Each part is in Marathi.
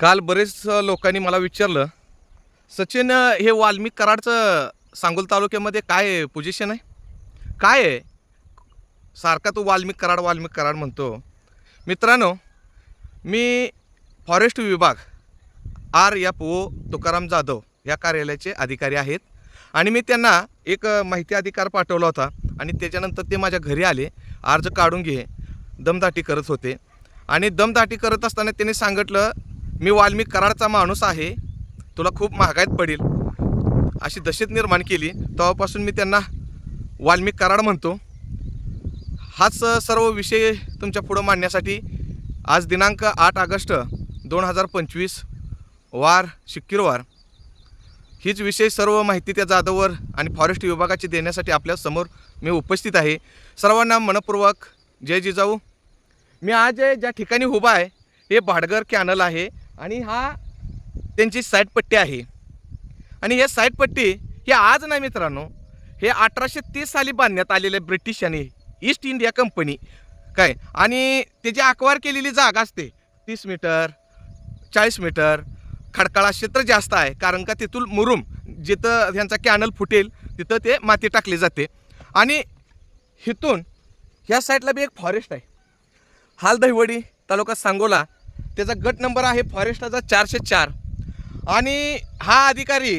काल बरेच लोकांनी मला विचारलं सचिन हे वाल्मिक कराडचं सांगोल तालुक्यामध्ये काय पोझिशन आहे? काय आहे? सारखा तू वाल्मिक कराड वाल्मिक कराड म्हणतो. मित्रांनो मी फॉरेस्ट विभाग R F O Tukaram Jadhav या कार्यालयाचे अधिकारी आहेत. आणि मी त्यांना एक माहिती अधिकार पाठवला होता आणि त्याच्यानंतर ते माझ्या घरी आले अर्ज काढून घे दमदाटी करत होते. आणि दमदाटी करत असताना त्यांनी सांगितलं मी वाल्मिक कराडचा माणूस आहे. तुला खूप महागाईत पडेल. अशी दशेत निर्माण केली. तेव्हापासून मी त्यांना वाल्मिक कराड म्हणतो. हाच सर्व विषय तुमच्या पुढं मांडण्यासाठी आज दिनांक आठ ऑगस्ट दोन हजार पंचवीस वार शुक्रवार. हीच विषय सर्व माहिती त्या जाधववर आणि फॉरेस्ट विभागाची देण्यासाठी आपल्यासमोर मी उपस्थित आहे. सर्वांना मनपूर्वक जय जिजाऊ. मी आज ज्या ठिकाणी उभा आहे हे भाडगर कॅनल आहे. आणि हा त्यांची साईटपट्टी आहे. आणि हे साईटपट्टी हे आज नाही मित्रांनो हे अठराशे तीस साली बांधण्यात आलेले ब्रिटिशांनी ईस्ट इंडिया कंपनी काय? आणि त्याची आकवार केलेली जागा असते तीस मीटर चाळीस मीटर खडकाळा क्षेत्र जास्त आहे कारण का तिथून मुरुम जिथं ह्यांचा कॅनल फुटेल तिथं ते माती टाकली जाते. आणि इथून ह्या साईडला बी एक फॉरेस्ट आहे. हाल दहिवडी तालुका सांगोला त्याचा गट नंबर आहे फॉरेस्टाचा चारशे चार. आणि हा अधिकारी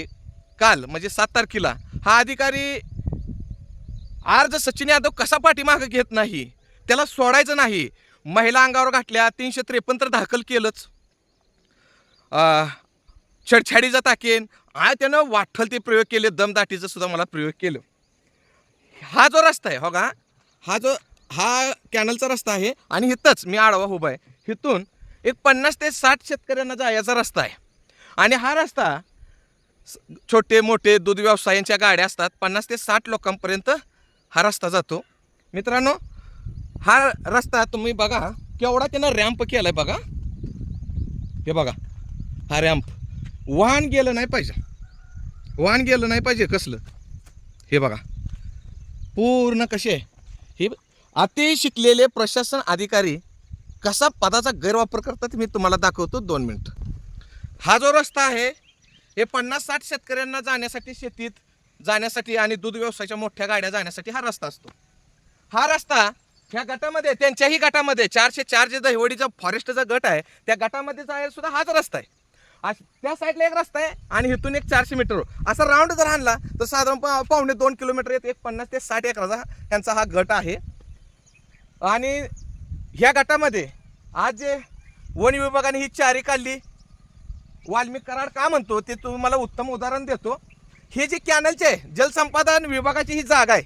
काल म्हणजे सात तारखेला हा अधिकारी अर्ज सचिन यादव कसा पाठीमागं घेत नाही त्याला सोडायचं नाही महिला अंगावर घातल्या तीनशे त्रेपन्न तर दाखल केलंच. छडछाडीचा ताकेन आ त्यानं वाठल ते प्रयोग केले दमदाटीचं सुद्धा मला प्रयोग केलं. हा जो रस्ता आहे हो का हा जो हा कॅनलचा रस्ता आहे आणि इथंच मी आडवा उभा आहे. इथून एक पन्नास ते साठ शेतकऱ्यांना जायचा रस्ता आहे. आणि हा रस्ता छोटे मोठे दूध व्यवसायांच्या गाड्या असतात. पन्नास ते साठ लोकांपर्यंत हा रस्ता जातो. मित्रांनो हा रस्ता तुम्ही बघा केवढा त्यांना रॅम्प केला आहे बघा. हे बघा हा रॅम्प. वाहन गेलं नाही पाहिजे. वाहन गेलं नाही पाहिजे कसलं. हे बघा पूर्ण कसे आहे. हे अति शिकलेले प्रशासन अधिकारी कसा पदाचा गैरवापर करतात मी तुम्हाला दाखवतो दोन मिनटं. हा जो रस्ता आहे हे पन्नास साठ शेतकऱ्यांना जाण्यासाठी शेतीत जाण्यासाठी आणि दूध व्यवसायाच्या मोठ्या गाड्या जाण्यासाठी हा रस्ता असतो. हा रस्ता ह्या गटामध्ये त्यांच्याही गटामध्ये चारशे चार जे दहिवडीचा फॉरेस्टचा गट आहे त्या गटामध्ये जायला सुद्धा हाच रस्ता आहे. त्या साईडला एक रस्ता आहे आणि इथून एक चारशे मीटर असा राऊंड जर आणला तर साधारण पा- पावणे दोन किलोमीटर येत एक पन्नास ते साठ एकराचा यांचा हा गट आहे. आणि ह्या गटामध्ये आज जे वन विभागाने ही चारी काढली. वाल्मिक कराड का म्हणतो? ते तुम्हाला उत्तम उदाहरण देतो. हे जे कॅनलचे आहे जलसंपादन विभागाची ही जागा आहे.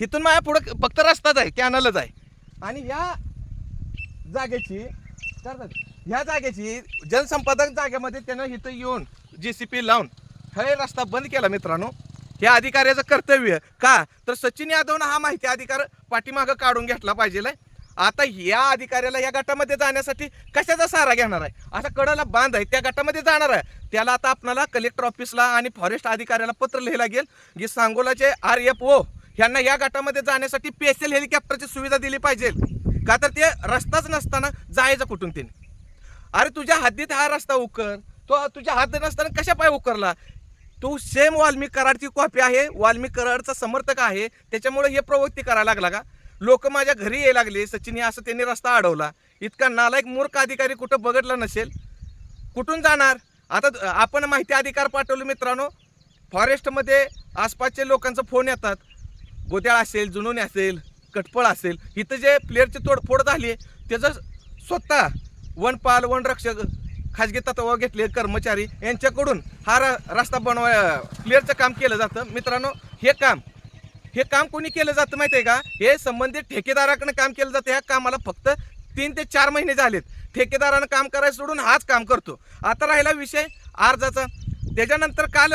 इथून माझ्या पुढं फक्त रस्ताच आहे कॅनलच आहे. आणि ह्या जागेची ह्या जागेची जलसंपादन जागेमध्ये त्यानं इथं येऊन जे सी पी लावून हे रस्ता बंद केला मित्रांनो. या अधिकाऱ्याचं कर्तव्य का? तर सचिन यादवनं हा माहिती अधिकार पाठीमागं काढून घेतला पाहिजे आता या अधिकाऱ्याला या गटामध्ये जाण्यासाठी कशाचा सहारा घेणार आहे? असा कडला बांध आहे त्या गटामध्ये जाणार आहे. त्याला आता आपल्याला कलेक्टर ऑफिसला आणि फॉरेस्ट अधिकाऱ्याला पत्र लिहायला लागेल की सांगोलाचे आर एफ ओ ह्यांना या गटामध्ये जाण्यासाठी स्पेशल हेलिकॉप्टरची सुविधा दिली पाहिजे. का तर ते रस्ताच नसताना जायचं कुठून त्याने अरे तुझ्या हद्दीत हा रस्ता उकर. तो तुझ्या हात नसताना कशा पाय उकरला? तू सेम वाल्मिक कराडची कॉपी आहे. वाल्मिक कराडचा समर्थक आहे. त्याच्यामुळे हे प्रवृत्ती करायला लागला का? लोक माझ्या घरी यायला लागले. सचिन हे असं त्यांनी रस्ता अडवला. इतका नालायक मूर्ख अधिकारी कुठं बघितला नसेल? कुठून जाणार? आता आपण माहिती अधिकार पाठवले मित्रांनो. फॉरेस्टमध्ये आसपासचे लोकांचं फोन येतात. गोत्याळ असेल जुनून असेल कटपळ असेल. इथं जे प्लेअरची तोडफोड झाली आहे त्याचं स्वतः वनपाल वनरक्षक खाजगी तत्व घेतले कर्मचारी यांच्याकडून हा रस्ता बनवा प्लेअरचं काम केलं जातं. मित्रांनो हे काम हे काम कोणी केलं जातं माहिती आहे का? हे संबंधित ठेकेदाराकडनं काम केलं जातं. ह्या कामाला फक्त तीन ते चार महिने झालेत. ठेकेदारानं काम करायचं सोडून हाच काम करतो. आता राहिला विषय अर्जाचा. त्याच्यानंतर काल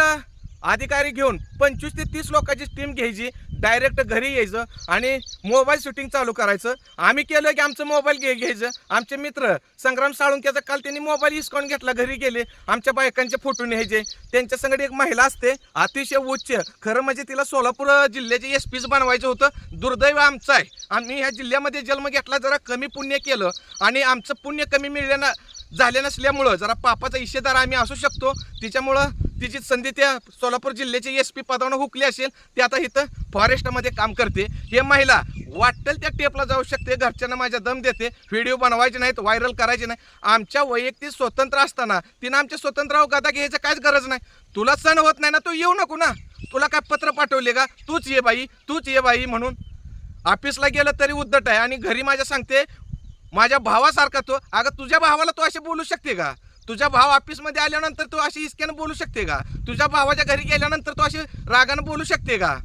अधिकारी घेऊन पंचवीस ते तीस लोकांची टीम घ्यायची. डायरेक्ट घरी यायचं आणि मोबाईल शूटिंग चालू करायचं. आम्ही केलं की आमचं मोबाईल घे घ्यायचं. आमचे मित्र संग्राम साळुंक्याचा काल त्यांनी मोबाईल हिसकावून घेतला घरी गेले. आमच्या बायकांचे फोटो न्यायचे. त्यांच्या संगत एक महिला असते अतिशय उच्च. खरं म्हणजे तिला सोलापूर जिल्ह्याचे एस पीच बनवायचं होतं. दुर्दैव आमचं आहे. आम्ही ह्या जिल्ह्यामध्ये जन्म घेतला जरा कमी पुण्य केलं. आणि आमचं पुण्य कमी मिळल्यानं झाले नसल्यामुळं जरा पापाचा इशेदार आम्ही असू शकतो. तिच्यामुळं तिची संधी त्या सोलापूर जिल्ह्याचे एस पी पदावर हुकली असेल ती आता इथं फॉरेस्टमध्ये काम करते हे महिला वाटेल त्या टेपला जाऊ शकते घरच्यांना माझ्या दम देते व्हिडिओ बनवायचे नाहीत व्हायरल करायचे नाही आमच्या वैयक्तिक स्वतंत्र असताना तिनं आमच्या स्वतंत्रावर गदा घ्यायचं काहीच गरज नाही तुला सण होत नाही ना तू येऊ नको ना तुला काय पत्र पाठवले का तूच ये बाई तूच ये बाई म्हणून ऑफिसला गेलं तरी उद्धट आहे आणि घरी माझ्या सांगते माझ्या भावासारखा तो अगं तुझ्या भावाला तू असे बोलू शकते का तुझा भाव ऑफिसमध्ये आल्यानंतर तू अशी इस्क्यानं बोलू शकते का? तुझ्या भावाच्या घरी गेल्यानंतर तू अशी रागानं बोलू शकते का?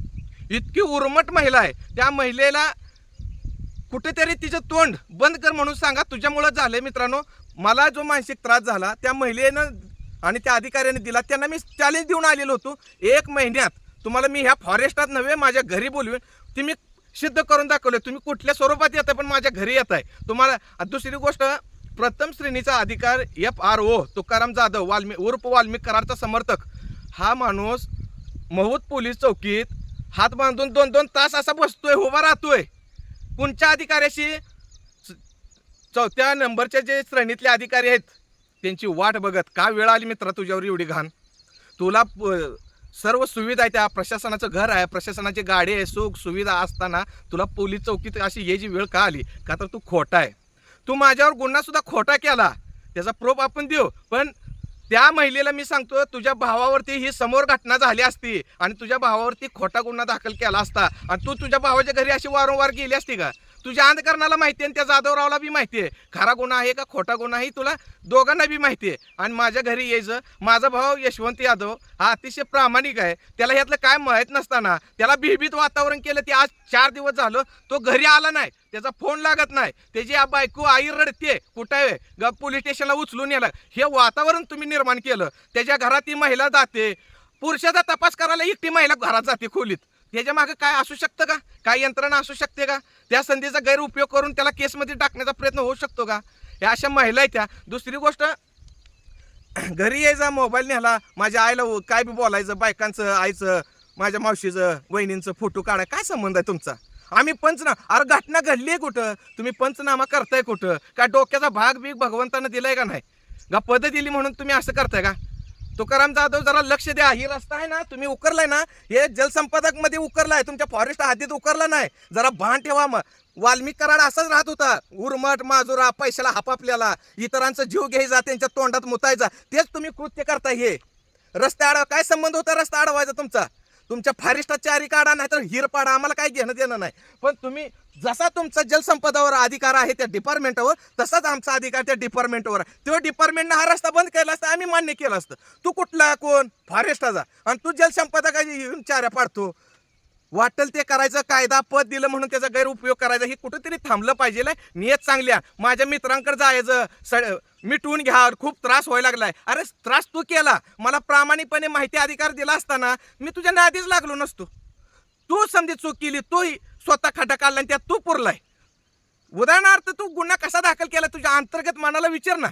इतकी उर्मट महिला आहे. त्या महिलेला कुठेतरी तिचं तोंड बंद कर म्हणून सांगा. तुझ्यामुळं झालंय मित्रांनो. मला जो मानसिक त्रास झाला त्या महिलेनं आणि त्या अधिकाऱ्याने दिला. त्यांना मी चॅलेंज देऊन आलेलो होतो. एक महिन्यात तुम्हाला मी ह्या फॉरेस्टात नव्हे माझ्या घरी बोलवीन. ती मी सिद्ध करून दाखवले तुम्ही कुठल्या स्वरूपात येत आहे पण माझ्या घरी येत आहे तुम्हाला दुसरी गोष्ट प्रथम श्रेणीचा अधिकार F R O Tukaram Jadhav WALMI उर्फ वाल्मिक करारचा समर्थक. हा माणूस महूद पोलीस चौकीत हात बांधून दोन दोन तास असा बसतोय उभा राहतोय. कोणच्या अधिकाऱ्याशी? च- चौथ्या नंबरचे जे श्रेणीतले अधिकारी आहेत त्यांची वाट बघत का वेळ आली मित्रा तुझ्यावर एवढी घाण? तुला प- सर्व सुविधा आहे त्या प्रशासनाचं घर आहे प्रशासनाची गाडी आहे सुख सुविधा असताना तुला पोलीस चौकीत अशी याची वेळ का आली? का तर तू खोटा आहे. तू माझ्यावर गुन्हा सुद्धा खोटा केला. त्याचा प्रूफ आपण देऊ. पण त्या महिलेला मी सांगतो तुझ्या भावावरती ही समोर घटना झाली असती आणि तुझ्या भावावरती खोटा गुन्हा दाखल केला असता. आणि तू तुझ्या भावाच्या घरी अशी वारंवार गेली असती का? तुझ्या अंधकरणाला माहिती आहे आणि त्या जाधवरावला बी माहिती आहे. खरा गुन्हा आहे का खोटा गुन्हा आहे तुला दोघांना बी माहिती आहे. आणि माझ्या घरी यायचं माझा भाऊ यशवंत यादव हा अतिशय प्रामाणिक आहे. त्याला यातलं काय माहीत नसताना त्याला भीभीत वातावरण केलं ते आज चार दिवस झालं तो घरी आला नाही. त्याचा फोन लागत नाही. त्याची बायको आई रडते कुठं ग पोलीस स्टेशनला उचलून याला हे वातावरण तुम्ही निर्माण केलं. त्याच्या घरात ती महिला जाते. पुरुषाचा तपास करायला एकटी महिला घरात जाते खोलीत. त्याच्यामागे काय असू शकतं का? काय यंत्रणा असू शकते का? त्या संधीचा गैरउपयोग करून त्याला केसमध्ये टाकण्याचा प्रयत्न होऊ शकतो का? ह्या अशा महिला आहेत त्या. दुसरी गोष्ट घरी यायचा मोबाईल न्यायला माझ्या आईला उ- काय बी बोलायचं बायकांचं आईचं माझ्या मावशीचं वहिनींचं फोटो काढाय काय संबंध आहे तुमचा? आम्ही पंचना अरे घटना घडली आहे कुठं? तुम्ही पंचनामा करताय कुठं? काय डोक्याचा भाग बीग भगवंतानं दिलाय का नाही? का पद दिली म्हणून तुम्ही असं करताय का? तुकाराम जाधव जरा लक्ष द्या. ही रस्ता आहे ना तुम्ही उकरलाय ना हे जलसंपादकमध्ये उकरलाय. तुमच्या फॉरेस्ट हद्दीत उकरला नाही. जरा भान ठेवा मग. वाल्मिक कराड असाच राहत होता. उर्मट माजुरा पैशाला हापापल्याला इतरांचा जीव घ्यायचा त्यांच्या तोंडात मुतायचा तेच तुम्ही कृत्य करताय हे. रस्ता आडवा काय संबंध होता? रस्ता अडवायचा तुमचा. तुमच्या फॉरेस्टात चारी काढा नाही तर हिर पाडा. आम्हाला काही घेणं देणं नाही. पण तुम्ही जसा तुमचा जलसंपदावर अधिकार आहे त्या डिपार्टमेंटवर तसाच आमचा अधिकार त्या डिपार्टमेंटवर आहे. तेव्हा डिपार्टमेंटनं हा रस्ता बंद केला असता आम्ही मान्य केलं असतं. तू कुठला कोण? फॉरेस्टाचा आणि तू जलसंपदा काही येऊन चाऱ्या पाडतो? वाटेल ते करायचं कायदा पद दिलं म्हणून त्याचा गैरउपयोग करायचा. हे कुठेतरी थांबलं पाहिजे नियत चांगल्या. माझ्या मित्रांकडे जायचं. सड मिटवून घ्या खूप त्रास व्हायला लागलाय. अरे त्रास तू केला. मला प्रामाणिकपणे माहिती अधिकार दिला असताना मी तुझ्या नादीच लागलो नसतो. तू समजे चूक केली तू स्वतः खड्डा काढला आणि त्यात तू पुरलाय. उदाहरणार्थ तू गुन्हा कसा दाखल केला तुझ्या अंतर्गत मनाला विचार ना.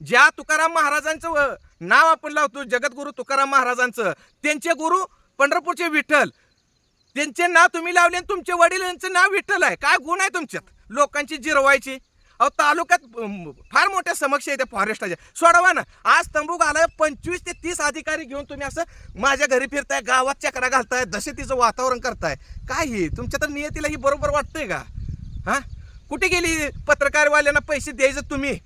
ज्या तुकाराम महाराजांचं नाव आपण लावतो जगद्गुरु तुकाराम महाराजांचं त्यांचे गुरु पंढरपूरचे विठ्ठल त्यांचे नाव तुम्ही लावले आणि तुमचे वडील यांचं नाव विठ्ठल आहे. काय गुण आहे तुमच्यात? लोकांची जिरवायची. अहो तालुक्यात फार मोठ्या समस्या येते फॉरेस्टाच्या सोडवा ना. आज तंबू घालाय पंचवीस ते तीस अधिकारी घेऊन तुम्ही असं माझ्या घरी फिरताय गावात चक्रा घालताय तिचं वातावरण करताय. काय हे? तुमच्या तर नियतीला ही बरोबर वाटतंय का? हा? कुठे गेली पत्रकारवाल्यांना पैसे द्यायचं तुम्ही?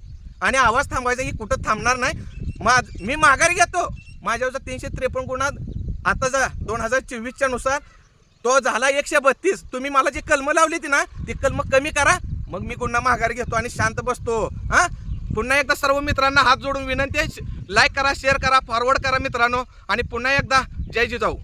आणि आवाज थांबवायचा ही कुठं थांबणार नाही? माझ मी माघारी घेतो. माझ्यावरचा तीनशे त्रेपन्न गुन्हा आता जा दोन हजार चोवीसच्या नुसार तो झाला एकशे बत्तीस. तुम्ही मला जी कलम लावली ती ना ती कलम कमी करा. मग मी पुन्हा माघारी घेतो आणि शांत बसतो. हा? पुन्हा एकदा सर्व मित्रांना हात जोडून विनंती आहे. लाईक करा शेअर करा फॉरवर्ड करा मित्रांनो. आणि पुन्हा एकदा जय जिजाऊ.